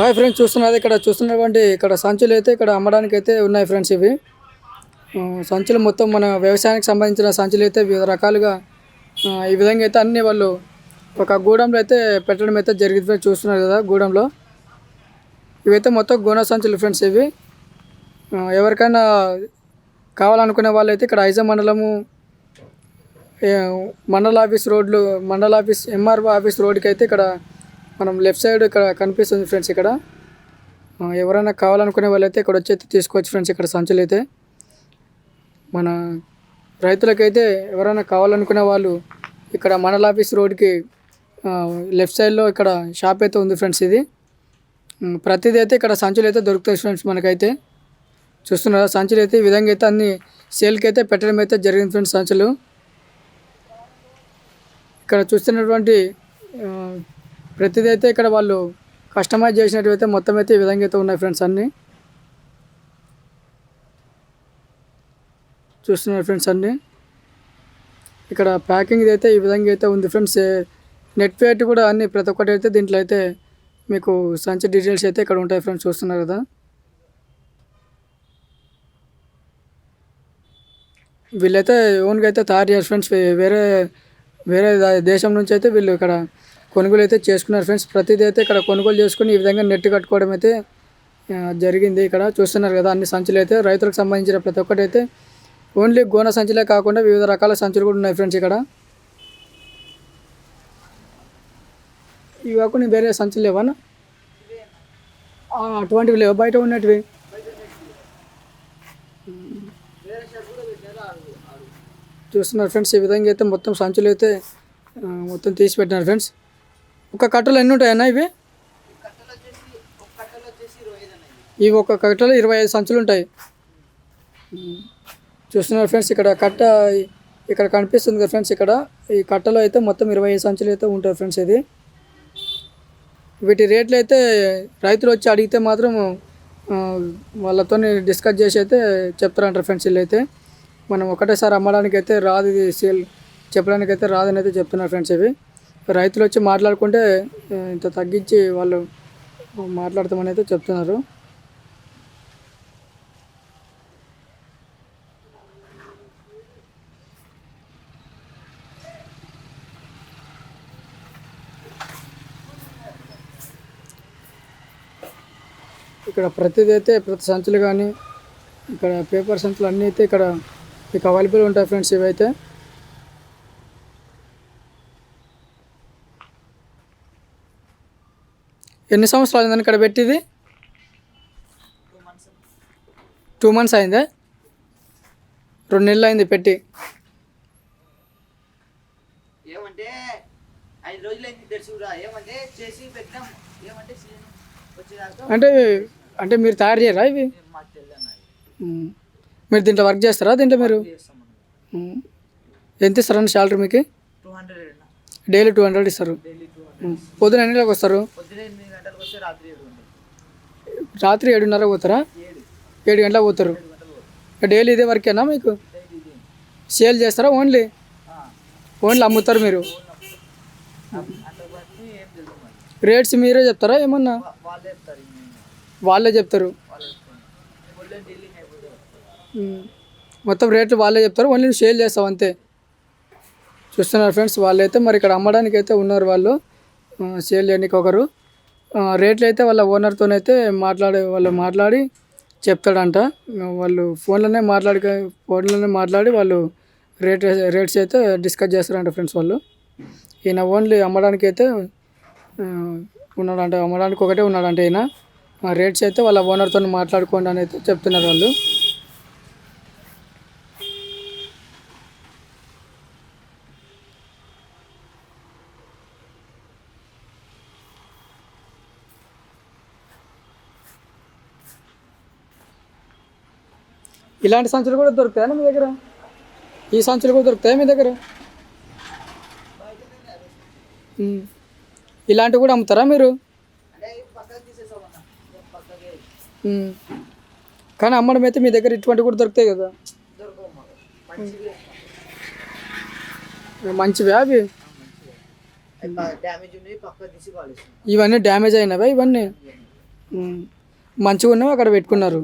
Hi friends చూస్తున్నది ఇక్కడ చూస్తున్నటువంటి ఇక్కడ సంచులు అయితే ఇక్కడ అమ్మడానికి అయితే ఉన్నాయి ఫ్రెండ్స్ ఇవి. సంచులు మొత్తం మన వ్యవసాయానికి సంబంధించిన సంచులు అయితే వివిధ రకాలుగా ఈ విధంగా అయితే అన్ని వాళ్ళు ఒక గూడెంలో అయితే పెట్టడం అయితే జరిగింది ఫ్రెండ్స్ చూస్తున్నారు కదా గూడెంలో. ఇవైతే మొత్తం గోనా సంచులు ఫ్రెండ్స్ ఇవి. ఎవరికైనా కావాలనుకునే వాళ్ళు అయితే ఇక్కడ ఐజా మండలము మండల ఆఫీస్ రోడ్లు మండల ఆఫీస్ ఎంఆర్ఓ ఆఫీస్ రోడ్కి అయితే ఇక్కడ మనం లెఫ్ట్ సైడ్ ఇక్కడ కనిపిస్తుంది ఫ్రెండ్స్ ఇక్కడ. ఎవరైనా కావాలనుకునే వాళ్ళైతే ఇక్కడ వచ్చి అయితే తీసుకోవచ్చు ఫ్రెండ్స్ ఇక్కడ సంచులు అయితే. మన రైతులకైతే ఎవరైనా కావాలనుకునే వాళ్ళు ఇక్కడ మండల ఆఫీస్ రోడ్కి లెఫ్ట్ సైడ్లో ఇక్కడ షాప్ అయితే ఉంది ఫ్రెండ్స్ ఇది. ఉమ్, ప్రతిదీ అయితే ఇక్కడ సంచులు అయితే దొరుకుతాయి ఫ్రెండ్స్ మనకైతే. చూస్తున్నారా? సంచులు అయితే ఈ విధంగా అయితే అన్ని సేల్కి అయితే పెట్టడం అయితే జరిగింది ఫ్రెండ్స్ సంచులు. ఇక్కడ చూస్తున్నటువంటి ప్రతిదీ అయితే ఇక్కడ వాళ్ళు కస్టమైజ్ చేసినట్టు అయితే మొత్తం అయితే ఈ విధంగా అయితే ఉన్నాయి ఫ్రెండ్స్ అన్నీ. చూస్తున్నారు ఫ్రెండ్స్ అన్నీ. ఇక్కడ ప్యాకింగ్ అయితే ఈ విధంగా అయితే ఉంది ఫ్రెండ్స్. నెట్ వెయిట్ కూడా అన్ని ప్రతి ఒక్కటి అయితే దీంట్లో అయితే మీకు సంచి డీటెయిల్స్ అయితే ఇక్కడ ఉంటాయి ఫ్రెండ్స్ చూస్తున్నారు కదా. వీళ్ళైతే ఓన్గా అయితే తయారు చేస్తారు ఫ్రెండ్స్. వేరే వేరే దేశం నుంచి అయితే వీళ్ళు ఇక్కడ కొనుగోలు అయితే చేసుకున్నారు ఫ్రెండ్స్. ప్రతిదీ అయితే ఇక్కడ కొనుగోలు చేసుకుని ఈ విధంగా నెట్ కట్టుకోవడం అయితే జరిగింది. ఇక్కడ చూస్తున్నారు కదా అన్ని సంచులు అయితే రైతులకు సంబంధించిన ప్రతి ఒక్కటి అయితే ఓన్లీ గోన సంచులే కాకుండా వివిధ రకాల సంచులు కూడా ఉన్నాయి ఫ్రెండ్స్ ఇక్కడ. ఇవి కాకుండా వేరే సంచులు లేవన్నా అటువంటివి లేవు? బయట ఉన్నటివి? చూస్తున్నారు ఫ్రెండ్స్. ఈ విధంగా అయితే మొత్తం సంచులు అయితే మొత్తం తీసి పెట్టినారు ఫ్రెండ్స్. ఒక కట్టలు ఎన్ని ఉంటాయన్నా ఇవి? ఇవి ఒక కట్టలో ఇరవై ఐదు సంచులు ఉంటాయి. చూస్తున్నారు ఫ్రెండ్స్ ఇక్కడ కట్ట ఇక్కడ కనిపిస్తుంది కదా ఫ్రెండ్స్ ఇక్కడ ఈ కట్టలో అయితే మొత్తం ఇరవై ఐదు సంచులు అయితే ఉంటాయి ఫ్రెండ్స్ ఇది. వీటి రేట్లు అయితే రైతులు వచ్చి అడిగితే మాత్రం వాళ్ళతో డిస్కస్ చేసి అయితే చెప్తారంటారు ఫ్రెండ్స్ వీళ్ళు అయితే మనం ఒకటేసారి అమ్మడానికి అయితే రాదు ఇది సేల్ చెప్పడానికి అయితే రాదని అయితే చెప్తున్నారు ఫ్రెండ్స్ ఇవి. రైతులు వచ్చి మాట్లాడుకుంటే ఇంత తగ్గించి వాళ్ళు మాట్లాడతామని అయితే చెప్తున్నారు. ఇక్కడ ప్రతిదీ అయితే ప్రతి సంచులు కానీ ఇక్కడ పేపర్ సంచులు అన్నీ అయితే ఇక్కడ మీకు అవైలబుల్ ఉంటాయి ఫ్రెండ్స్ ఇవైతే. ఎన్ని సంవత్సరాలు అయిందని ఇక్కడ పెట్టింది? టూ మంత్స్ అయిందా? రెండు నెలలు అయింది పెట్టి. ఏమంటే ఐదు రోజులైంది తెలుసు కూడా ఏమంటే చేసి పెట్టాం ఏమంటే సీజన్ వచ్చేదాకా అంటే అంటే మీరు తయారు చేయరా ఇవి. మీరు దీంట్లో వర్క్ చేస్తారా దీంట్లో మీరు. ఎంత ఇస్తారండి శాలరీ మీకు? డైలీ టూ హండ్రెడ్ ఇస్తారు. పొద్దున ఎన్ని గంటలకు వస్తారు? రాత్రి ఏడున్నర పోతారా? ఏడు. గంటలకు పోతారు. గంటలు పోతుంది. డైలీ ఇదే వర్కేనా మీకు? సేల్ చేస్తారా ఓన్లీ? ఓన్లీ అమ్ముతారు మీరు? రేట్స్ మీరే చెప్తారా ఏమన్నా? వాళ్ళే చెప్తారు. మొత్తం రేట్లు వాళ్ళే చెప్తారు. ఓన్లీ సేల్ చేస్తావు అంతే. చూస్తున్నారు ఫ్రెండ్స్ వాళ్ళైతే మరి ఇక్కడ అమ్మడానికి అయితే ఉన్నారు వాళ్ళు. సేల్ చేయడానికి ఒకరు రేట్లు అయితే వాళ్ళ ఓనర్తోనైతే మాట్లాడే వాళ్ళు మాట్లాడి చెప్తాడంట. వాళ్ళు ఫోన్లోనే మాట్లాడి ఫోన్లోనే మాట్లాడి వాళ్ళు రేట్ రేట్స్ అయితే డిస్కస్ చేస్తారంట ఫ్రెండ్స్ వాళ్ళు. ఈయన ఓన్లీ అమ్మడానికి అయితే ఉన్నాడంట అమ్మడానికి ఒకటే ఉన్నాడంట ఈయన. రేట్స్ అయితే వాళ్ళ ఓనర్తో మాట్లాడుకోండి అని అయితే చెప్తున్నారు వాళ్ళు. ఇలాంటి సంచులు కూడా దొరుకుతాయా మీ దగ్గర? ఈ సంచులు కూడా దొరుకుతాయా మీ దగ్గర? ఇలాంటివి కూడా అమ్ముతారా మీరు? కానీ అమ్మడం అయితే మీ దగ్గర ఇటువంటి కూడా దొరుకుతాయి కదా. దొరకవు మంచివే అవి? ఇవన్నీ డ్యామేజ్ అయినవా ఇవన్నీ? మంచిగా ఉన్నవి అక్కడ పెట్టుకున్నారు.